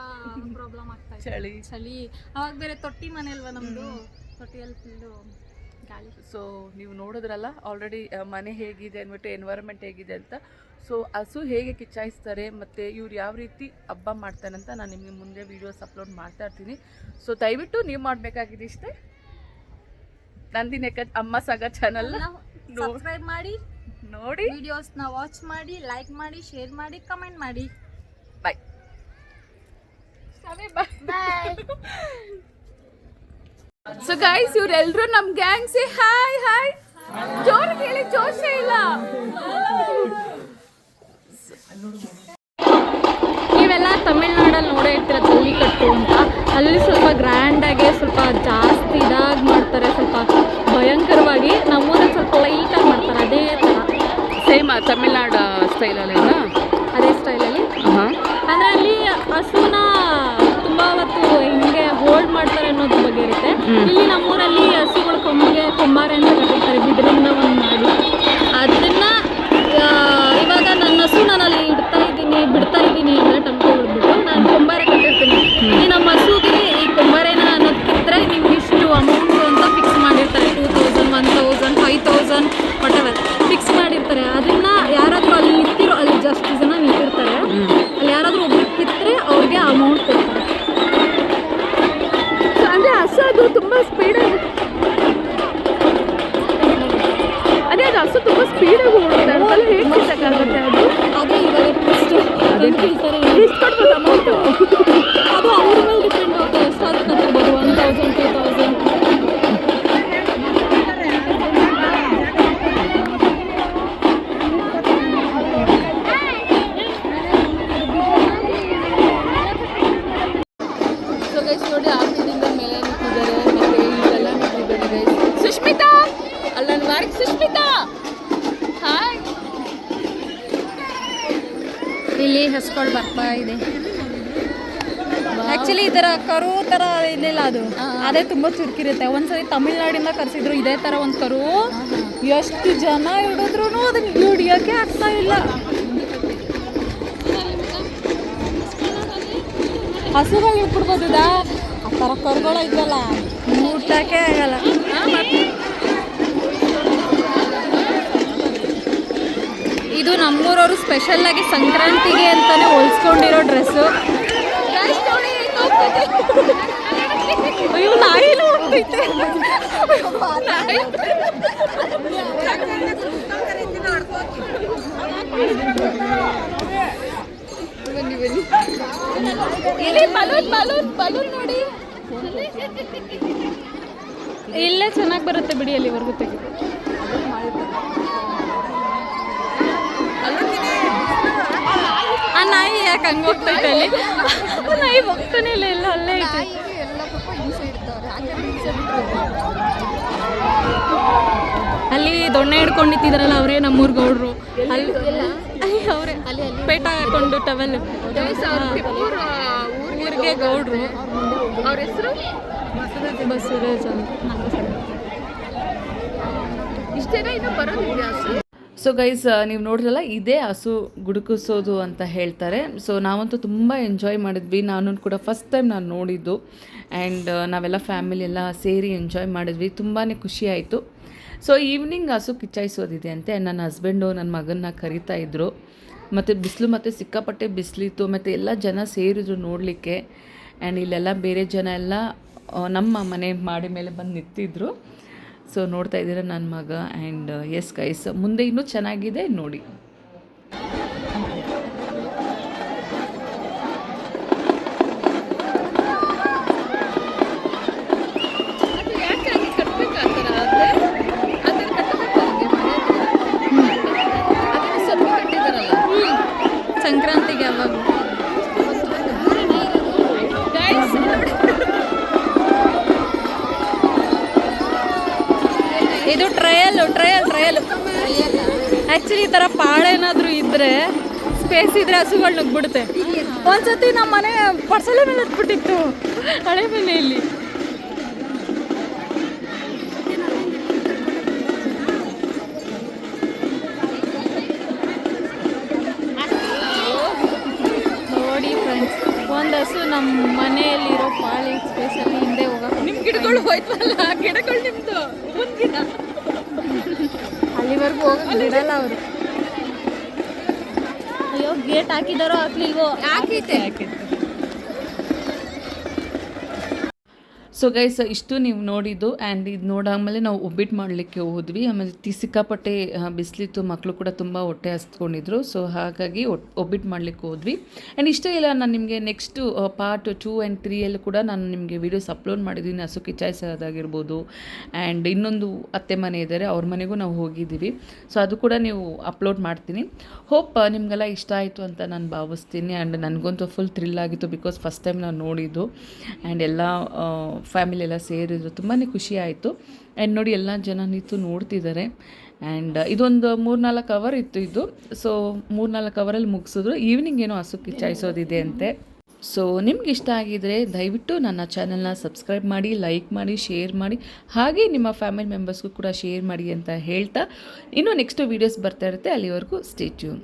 ಪ್ರಾಬ್ಲಮ್ ಆಗ್ತಾ ಇದೆ ಚಳಿ ಚಳಿ ಅವಾಗ ಬೇರೆ ತೊಟ್ಟಿ ಮನೆ ಅಲ್ವಾ ನಮ್ದು ತೊಟ್ಟಿಯಲ್ಲಿ ಫುಲ್ಲು ಸೊ ನೀವು ನೋಡಿದ್ರಲ್ಲ ಆಲ್ರೆಡಿ ಮನೆ ಹೇಗಿದೆ ಅಂದ್ಬಿಟ್ಟು ಎನ್ವೈರನ್ಮೆಂಟ್ ಹೇಗಿದೆ ಅಂತ. ಸೊ ಹಸು ಹೇಗೆ ಕಿಚ್ಚಾಯಿಸ್ತಾರೆ ಮತ್ತು ಇವ್ರು ಯಾವ ರೀತಿ ಹಬ್ಬ ಮಾಡ್ತಾರೆ ಅಂತ ನಾನು ನಿಮಗೆ ಮುಂದೆ ವೀಡಿಯೋಸ್ ಅಪ್ಲೋಡ್ ಮಾಡ್ತಾ ಇರ್ತೀನಿ. ಸೊ ದಯವಿಟ್ಟು ನೀವು ಮಾಡಬೇಕಾಗಿದೆ ಇಷ್ಟೇ. ನಂದಿನ ಅಮ್ಮ ಸಾಗ ಚಾನಲ್ ಸಬ್ಸ್ಕ್ರೈಬ್ ಮಾಡಿ ನೋಡಿ. ವಿಡಿಯೋಸ್ನ ವಾಚ್ ಮಾಡಿ ಲೈಕ್ ಮಾಡಿ ಶೇರ್ ಮಾಡಿ ಕಮೆಂಟ್ ಮಾಡಿ. ಬಾಯ್ ಬಾಯ್ ಸೊ ಗೈಸ್ ಇವರೆಲ್ಲರೂ ನಮ್ಮ ಗ್ಯಾಂಗ್ ಸೇ ಹಾಯ್ ಹಾಯ್ ಜೋರ್ ಕೇಳಿ ಜೋಶೇ ಇಲ್ಲ. ನೀವೆಲ್ಲ ತಮಿಳ್ನಾಡಲ್ಲಿ ನೋಡೇ ಇರ್ತೀರ ಜಲ್ಲಿಕಟ್ಟು ಅಂತ? ಅಲ್ಲಿ ಸ್ವಲ್ಪ ಗ್ರ್ಯಾಂಡಾಗಿ ಸ್ವಲ್ಪ ಜಾಸ್ತಿ ಇದಾಗಿ ಮಾಡ್ತಾರೆ ಸ್ವಲ್ಪ ಭಯಂಕರವಾಗಿ ನಮ್ಮೂರಲ್ಲಿ ಸ್ವಲ್ಪ ಲೈಟಾಗಿ ಮಾಡ್ತಾರೆ ಅದೇ ಥರ ಸೇಮ್ ತಮಿಳ್ನಾಡು ಸ್ಟೈಲಲ್ಲಿ ಅದೇ ಸ್ಟೈಲಲ್ಲಿ ಹಾಂ ಅಂದರೆ ಅಲ್ಲಿ ಹಸುನ ತುಂಬ ಹೊತ್ತು ಹಿಂಗೆ ಹೋಲ್ಡ್ ಮಾಡ್ತಾರೆ ಅನ್ನೋದ್ರ ಬಗ್ಗೆ ಇರುತ್ತೆ. ಇಲ್ಲಿ ನಮ್ಮೂರಲ್ಲಿ ಹಸುಗಳು ಕೊಂಬಿಗೆ ಕೊಂಬಾರೆ ಅಂತ ಕರೀತಾರೆ ಬಿದಿರಿಂದ ಒಂದು ಟ್ವಿಸ್ಟ್ ಕರು ತರ ಇದಿಲ್ಲ ಅದು. ಅದೇ ತುಂಬಾ ಚುರುಕಿರುತ್ತೆ. ಒಂದ್ಸರಿ ತಮಿಳ್ನಾಡಿಂದ ಕರೆಸಿದ್ರು ಇದೇ ತರ ಒಂದ್ ಕರು. ಎಷ್ಟು ಜನ ಹಿಡಿದ್ರು ಅದನ್ನ ಹಿಡಿಯೋಕೆ ಆಗ್ತಾ ಇಲ್ಲ. ಹಸುಗಳು ಇಟ್ಬಿಡ್ಬೋದು ಆ ಥರ ಕರುಗಳು ಮುಟ್ಟಕ್ಕೆ ಆಗಲ್ಲ. ಇದು ನಮ್ಮೂರವರು ಸ್ಪೆಷಲ್ ಆಗಿ ಸಂಕ್ರಾಂತಿಗೆ ಅಂತಾನೆ ಹೊಲ್ಸ್ಕೊಂಡಿರೋ ಡ್ರೆಸ್ಸು ಅಯ್ಯೋ ನಾಯಿಲು ಹೋಗ್ತೈತೆ. ಇಲ್ಲಿ ಬಲೂನ್ ಬಲೂನ್ ಬಲೂನ್ ನೋಡಿ. ಇಲ್ಲೇ ಚೆನ್ನಾಗಿ ಬರುತ್ತೆ ಬಿಡಿ ಅಲ್ಲಿವರೆಗೂ ತೆಗೆದು ಆ ನಾಯಿ ಯಾಕೆ ಹಂಗೆ ಹೋಗ್ತೈತೆ ಅಲ್ಲಿ? ನಾಯಿ ಹೋಗ್ತಾನೆ ಇಲ್ಲ ಎಲ್ಲ ಅಲ್ಲೇ ಐತೆ ಅಲ್ಲಿ ದೊಣ್ಣೆ ಹಿಡ್ಕೊಂಡಿದ್ದಾರಲ್ಲ ಅವರೇ ನಮ್ಮೂರ್ ಗೌಡ್ರು. ಅಲ್ಲಿ ಅಲ್ಲಿ ಅವರೇ ಪೇಟ ಹಾಕೊಂಡು ಟವೆಲ್. ಊರಿಗೆ ಗೌಡ್ರು. ಅವ್ರ ಹೆಸರು? ಬಸವರಾಜ್ ಅಂತ. ಇಷ್ಟೇನ ಇನ್ನು ಬರೋದಿಲ್ಲ ಸೊ ಗೈಸ್ ನೀವು ನೋಡಿದ್ರಲ್ಲ ಇದೇ ಹಸು ಗುಡುಕಿಸೋದು ಅಂತ ಹೇಳ್ತಾರೆ. ಸೊ ನಾವಂತೂ ತುಂಬ ಎಂಜಾಯ್ ಮಾಡಿದ್ವಿ. ನಾನು ಕೂಡ ಫಸ್ಟ್ ಟೈಮ್ ನಾನು ನೋಡಿದ್ದು. ಆ್ಯಂಡ್ ನಾವೆಲ್ಲ ಫ್ಯಾಮಿಲಿ ಎಲ್ಲ ಸೇರಿ ಎಂಜಾಯ್ ಮಾಡಿದ್ವಿ. ತುಂಬಾ ಖುಷಿ ಆಯಿತು. ಸೊ ಈವ್ನಿಂಗ್ ಹಸು ಕಿಚ್ಚಾಯಿಸೋದಿದೆ ಅಂತೆ. ನನ್ನ ಹಸ್ಬೆಂಡು ನನ್ನ ಮಗನ್ನ ಕರಿತಾ ಇದ್ದರು ಮತ್ತು ಬಿಸಿಲು ಮತ್ತು ಸಿಕ್ಕಾಪಟ್ಟೆ ಬಿಸಿಲಿತ್ತು. ಮತ್ತು ಎಲ್ಲ ಜನ ಸೇರಿದ್ರು ನೋಡಲಿಕ್ಕೆ. ಆ್ಯಂಡ್ ಇಲ್ಲೆಲ್ಲ ಬೇರೆ ಜನ ಎಲ್ಲ ನಮ್ಮ ಮನೆ ಮಾಡಿ ಮೇಲೆ ಬಂದು ನಿಂತಿದ್ರು. ಸೊ ನೋಡ್ತಾ ಇದ್ದೀರಾ ನನ್ನ ಮಗ ಆ್ಯಂಡ್ ಎಸ್ ಗೈಸ್ ಮುಂದೆ ಇನ್ನೂ ಚೆನ್ನಾಗಿದೆ ನೋಡಿ. ಸ್ಪೇಸ್ ಇದ್ರೆ ಹಸುಗಳು ನುಗ್ಬಿಡುತ್ತೆ ಒಂದ್ಸತಿ ನಮ್ಮ ಮನೆ ಪರ್ಸಲೆ ಮೇಲೆ ಹತ್ಬಿಟ್ಟಿತ್ತು. ಹಳೆ ಮನೆಯಲ್ಲಿ. ನೋಡಿ ಫ್ರೆಂಡ್ಸ್ ಒಂದು ಹಸು ನಮ್ಮ ಮನೆಯಲ್ಲಿರೋ ಪಾಳಿ ಸ್ಪೇಸಲ್ಲಿ ಹಿಂದೆ ಹೋಗಕ್ಕೆ ನಿಮ್ಮ ಗಿಡಗಳು ಹೋಯ್ತಲ್ಲ ಗಿಡಗಳು ನಿಮ್ಮದು ಗಿಡ ಅಲ್ಲಿವರೆಗೂ ಹೋಗಕ್ಕೆ ಅವರು. ಗೇಟ್ ಹಾಕಿದಾರೋ ಹಾಕ್ಲಿಲ್ವೋ? ಹಾಕೈತೆ ಸೊ ಗೈಸ್ ಇಷ್ಟು ನೀವು ನೋಡಿದ್ದು ಆ್ಯಂಡ್ ಇದು ನೋಡಾದಮೇಲೆ ನಾವು ಒಬ್ಬಿಟ್ಟು ಮಾಡಲಿಕ್ಕೆ ಹೋದ್ವಿ. ಆಮೇಲೆ ತಿ ಸಿಕ್ಕಾಪಟ್ಟೆ ಬಿಸಿಲಿತ್ತು ಮಕ್ಕಳು ಕೂಡ ತುಂಬ ಹೊಟ್ಟೆ ಹಸ್ಕೊಂಡಿದ್ರು. ಸೊ ಹಾಗಾಗಿ ಒಬ್ಬಿಟ್ಟು ಮಾಡಲಿಕ್ಕೆ ಹೋದ್ವಿ. ಆ್ಯಂಡ್ ಇಷ್ಟೇ ಇಲ್ಲ, ನಾನು ನಿಮಗೆ ನೆಕ್ಸ್ಟು ಪಾರ್ಟ್ ಟೂ ಆ್ಯಂಡ್ ತ್ರೀಯಲ್ಲಿ ಕೂಡ ನಾನು ನಿಮಗೆ ವೀಡಿಯೋಸ್ ಅಪ್ಲೋಡ್ ಮಾಡಿದ್ದೀನಿ ಹಸು ಕಿಚಾಯಿಸೋದಾಗಿರ್ಬೋದು ಆ್ಯಂಡ್ ಇನ್ನೊಂದು ಅತ್ತೆ ಮನೆ ಇದ್ದಾರೆ ಅವ್ರ ಮನೆಗೂ ನಾವು ಹೋಗಿದ್ದೀವಿ. ಸೊ ಅದು ಕೂಡ ನೀವು ಅಪ್ಲೋಡ್ ಮಾಡ್ತೀನಿ. ಹೋಪ್ ನಿಮಗೆಲ್ಲ ಇಷ್ಟ ಆಯಿತು ಅಂತ ನಾನು ಭಾವಿಸ್ತೀನಿ. ಆ್ಯಂಡ್ ನನಗಂತೂ ಫುಲ್ ಥ್ರಿಲ್ ಆಗಿತ್ತು ಬಿಕಾಸ್ ಫಸ್ಟ್ ಟೈಮ್ ನಾನು ನೋಡಿದ್ದು. ಆ್ಯಂಡ್ ಎಲ್ಲ ಫ್ಯಾಮಿಲಿ ಎಲ್ಲ ಸೇರಿದ್ರು ತುಂಬಾ ಖುಷಿ ಆಯಿತು. ಆ್ಯಂಡ್ ನೋಡಿ ಎಲ್ಲ ಜನ ನಿಂತು ನೋಡ್ತಿದ್ದಾರೆ ಆ್ಯಂಡ್ ಇದೊಂದು ಮೂರ್ನಾಲ್ಕು ಅವರ್ ಇತ್ತು ಇದು. ಸೊ ಮೂರ್ನಾಲ್ಕು ಅವರಲ್ಲಿ ಮುಗಿಸಿದ್ರು. ಈವ್ನಿಂಗ್ ಏನೋ ಹಸು ಕಿಚ್ಚಾಯಿಸೋದಿದೆ ಅಂತೆ. ಸೊ ನಿಮ್ಗೆ ಇಷ್ಟ ಆಗಿದರೆ ದಯವಿಟ್ಟು ನನ್ನ ಚಾನಲ್ನ ಸಬ್ಸ್ಕ್ರೈಬ್ ಮಾಡಿ ಲೈಕ್ ಮಾಡಿ ಶೇರ್ ಮಾಡಿ. ಹಾಗೆ ನಿಮ್ಮ ಫ್ಯಾಮಿಲಿ ಮೆಂಬರ್ಸ್ಗೂ ಕೂಡ ಶೇರ್ ಮಾಡಿ ಅಂತ ಹೇಳ್ತಾ. ಇನ್ನೂ ನೆಕ್ಸ್ಟ್ ವೀಡಿಯೋಸ್ ಬರ್ತಾ ಇರುತ್ತೆ. ಅಲ್ಲಿವರೆಗೂ ಸ್ಟೇ ಟ್ಯೂನ್